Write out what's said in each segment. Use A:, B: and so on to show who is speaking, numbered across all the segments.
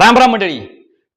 A: राम राम मंडळी.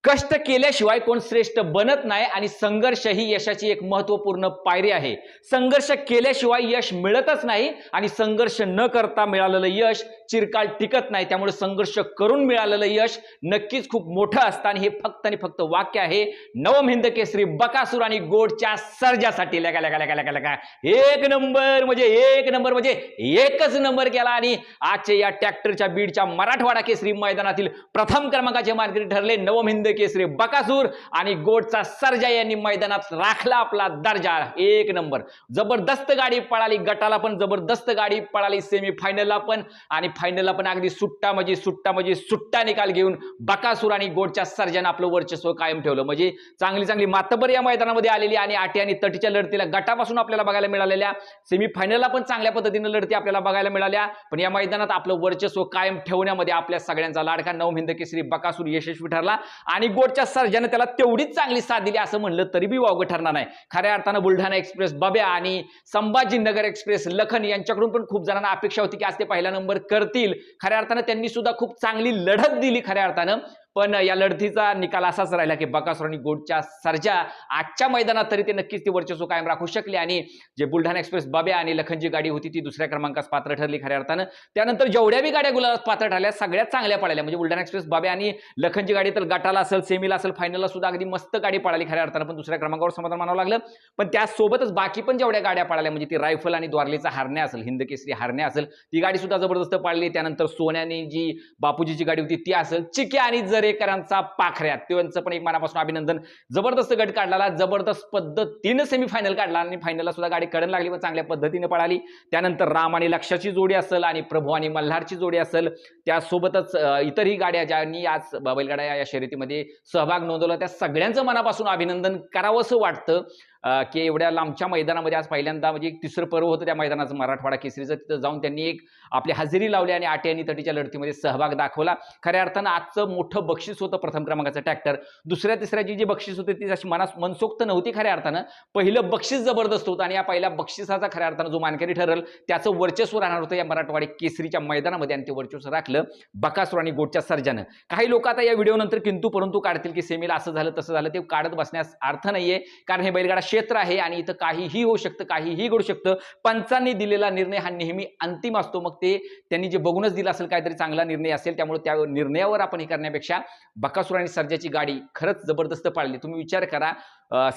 A: कष्ट केल्याशिवाय कोण श्रेष्ठ बनत नाही आणि संघर्ष ही यशाची एक महत्त्वपूर्ण पायरी आहे. संघर्ष केल्याशिवाय यश मिळतच नाही आणि संघर्ष न करता मिळालेलं यश चिरकाल टिकत नाही त्यामुळे संघर्ष करून मिळालेलं यश नक्कीच खूप मोठं असतं. आणि हे फक्त आणि फक्त वाक्य आहे नवम हिंद केसरी बकासूर आणि गोडच्या सर्जासाठी. लगा लगा लगा लगा लगा. एक नंबर म्हणजे एक नंबर म्हणजे एकच नंबर केला. आणि आजच्या या ट्रॅक्टरच्या बीडच्या मराठवाडा केसरी मैदानातील प्रथम क्रमांकाचे मार्केट ठरले नवम हिंद केसरी बकासूर आणि गोडचा सर्जा यांनी मैदानात राखला आपला दर्जा. एक नंबर. जबरदस्त गाडी पळाली गटाला पण जबरदस्त गाडी पळाली सेमी फायनलला पण. आणि फायनलला पण अगदी सुट्टा म्हणजे सुट्टा म्हणजे सुट्टा निकाल घेऊन बकासूर आणि गोडच्या सर्जन आपलं वर्चस्व कायम ठेवलं. म्हणजे चांगली चांगली मातबर या मैदानामध्ये आलेली आणि आटी आणि तटीच्या लढतीला गटापासून आपल्याला बघायला मिळालेल्या. सेमी फायनलला पण चांगल्या पद्धतीनं लढती आपल्याला बघायला मिळाल्या. पण या मैदानात आपलं वर्चस्व कायम ठेवण्यामध्ये आपल्या सगळ्यांचा लाडका नवम हिंद केसरी बकासूर यशस्वी ठरला. आणि गोडच्या सर्जनं त्याला तेवढीच चांगली साथ दिली असं म्हणलं तरी बी वावगं ठरणार नाही. खऱ्या अर्थानं बुलढाणा एक्सप्रेस बब्या आणि संभाजीनगर एक्सप्रेस लखन यांच्याकडून पण खूप जणांना अपेक्षा होती की आज ते पहिला नंबर कर करतील. खऱ्या अर्थानं त्यांनी सुद्धा खूप चांगली लढत दिली खऱ्या अर्थानं. पण या लढतीचा निकाल असाच राहिला की बकासूर आणि गोडच्या सर्जा आजच्या मैदानात तरी ते नक्कीच ती वर्चस्व कायम राखू शकले आणि जे बुलढाणा एक्सप्रेस बाब्या आणि लखनची गाडी होती ती दुसऱ्या क्रमांकास पात्र ठरली खऱ्या अर्थानं. त्यानंतर जेवढ्या बी गाड्या गुलाबात पात्र ठरल्या सगळ्यात चांगल्या पडल्या म्हणजे बुलढाणा एक्सप्रेस बाब्या आणि लखनची गाडी तर गटाला असेल सेमीला असेल फायनलला सुद्धा अगदी मस्त गाडी पळाली खऱ्या अर्थानं. पण दुसऱ्या क्रमांकावर समाधान मानावं लागलं. पण त्यासोबतच बाकी पण जेवढ्या गाड्या पळाल्या म्हणजे ती रायफल आणि द्वारलीचा हारण्या असेल हिंद केसरी हारण्या असेल ती गाडी सुद्धा जबरदस्त पाळली. त्यानंतर सोन्याने जी बापूजीची गाडी होती ती असेल. चिक्या आणि जर दरेकरांचा पाखऱ्या. त्यांचं पण एक मनापासून अभिनंदन. जबरदस्त गट काढला जबरदस्त पद्धतीनं सेमीफायनल काढला आणि फायनलला सुद्धा गाडी कडन लागली व चांगल्या पद्धतीने पळाली. त्यानंतर राम आणि लक्षाची जोडी असेल आणि प्रभू आणि मल्हारची जोडी असेल. त्यासोबतच इतरही गाड्या ज्यांनी आज बैलगाड्या या शर्यतीमध्ये सहभाग नोंदवला त्या सगळ्यांचं मनापासून अभिनंदन करावंसं वाटतं. की एवढ्या लांबच्या मैदानामध्ये आज पहिल्यांदा म्हणजे एक तिसरं पर्व होतं त्या मैदानाचं मराठवाडा केसरीचं. तिथं जाऊन त्यांनी एक आपली हजेरी लावली आणि आटी आणि तटीच्या लढतीमध्ये सहभाग दाखवला. खऱ्या अर्थानं आजचं मोठं बक्षीस होतं प्रथम क्रमांकाचं ट्रॅक्टर. दुसऱ्या तिसऱ्याची जी बक्षीस होती ती अशी मनास मनसोक्त नव्हती खऱ्या अर्थानं. पहिलं बक्षीस जबरदस्त होतं आणि या पहिल्या बक्षिसाचा खऱ्या अर्थानं जो मानकरी ठरल त्याचं वर्चस्व राहणार होतं या मराठवाडी केसरीच्या मैदानामध्ये आणि ते वर्चस्व राखलं बकासूर आणि गोटच्या सर्जानं. काही लोक आता या व्हिडिओनंतर किंतू परंतु काढतील की सेमीला असं झालं तसं झालं. ते काढत बसण्यास अर्थ नाहीये. कारण हे बैलगाडा क्षेत्र आहे आणि इथं काहीही होऊ शकतं काहीही घडू शकतं. पंचांनी दिलेला निर्णय हा नेहमी अंतिम असतो. मग ते त्यांनी जे बघूनच दिला असेल काहीतरी चांगला निर्णय असेल त्यामुळे त्या निर्णयावर आपण हे करण्यापेक्षा बकासूर आणि सर्जाची गाडी खरंच जबरदस्त पाळली. तुम्ही विचार करा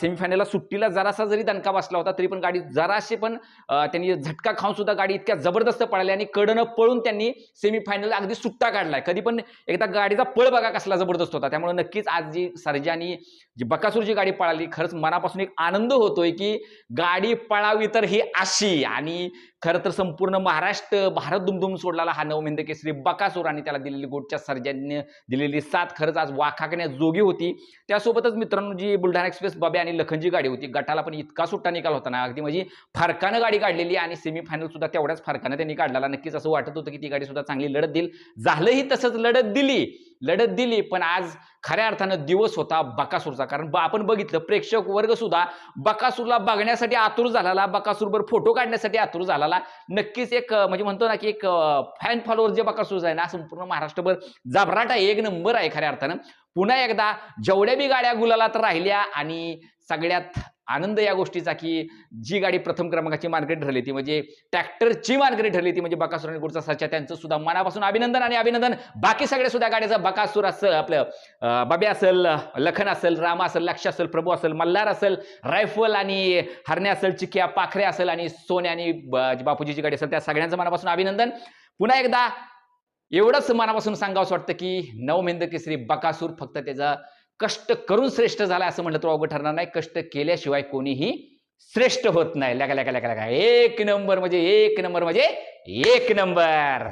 A: सेमीफायनलला सुट्टीला जरासा जरी दणका बसला होता तरी पण गाडी जराशी पण त्यांनी झटका खाऊन सुद्धा गाडी इतक्या जबरदस्त पळाली आणि कडनं पळून त्यांनी सेमीफायनल अगदी सुट्टा काढलाय. कधी पण एकदा गाडीचा पळ बघा कसला जबरदस्त होता. त्यामुळे नक्कीच आज जी सर्जानी जी बकासूरची गाडी पळाली खरंच मनापासून एक आनंद होतोय की गाडी पळावी तर ही अशी आणि खरं तर संपूर्ण महाराष्ट्र भारत दुमदुम सोडलेला हा नवमिंद केसरी बकासूर आणि त्याला दिलेली गोटच्या सर्जन दिलेली साथ. खरंच आज वाखाकण्यास जोगी होती. त्यासोबतच मित्रांनो जी बुलढाणा एक्सप्रेस बाबे आणि लखनजी गाडी होती गटाला पण इतका सुट्टा निकाल होता ना. अगदी म्हणजे फरकानं गाडी काढलेली आणि सेमीफायनल सुद्धा तेवढ्याच फरकानं त्यांनी काढलेला. नक्कीच असं वाटत होतं की ती गाडी सुद्धा चांगली लढत देईल. झालंही तसंच लढत दिली लढत दिली पण आज खऱ्या अर्थानं दिवस होता बकासूरचा. कारण ब- आपण बघितलं प्रेक्षक वर्ग सुद्धा बकासूरला बघण्यासाठी आतुर झालेला बकासूरवर फोटो काढण्यासाठी आतुर झालेला नक्कीच एक म्हणजे म्हणतो ना की एक फॅन फॉलोअर जे बकासूर आहे ना संपूर्ण महाराष्ट्रभर जाबराटा एक नंबर आहे खऱ्या अर्थानं. पुन्हा एकदा जेवढ्या बी गाड्या गुलालात राहिल्या आणि सगळ्यात आनंद या गोष्टीचा की जी गाडी प्रथम क्रमांकाची मार्केट ठरली ती म्हणजे ट्रॅक्टरची मार्केट ठरली ती म्हणजे बकासूर आणि गुडचा सरच्या त्यांचं सुद्धा मनापासून अभिनंदन आणि अभिनंदन. बाकी सगळ्या सुद्धा गाड्याचं बकासूर असेल आपलं बबे असेल लखन असेल राम असेल लक्ष असेल प्रभू असेल मल्हार असेल रायफल आणि हरणे असेल चिक्या पाखरे असेल आणि सोने आणि बापूजीची गाडी असेल त्या सगळ्यांचं मनापासून अभिनंदन. पुन्हा एकदा एवढंच मनापासून सांगावंसं वाटतं की नवमेंद केसरी बकासूर फक्त त्याचा कष्ट करून श्रेष्ठ झाला असं म्हटलं तर अवघड ठरणार नाही. कष्ट केल्याशिवाय कोणीही श्रेष्ठ होत नाही. लगा लगा लगा लगा. एक नंबर म्हणजे एक नंबर म्हणजे एक नंबर.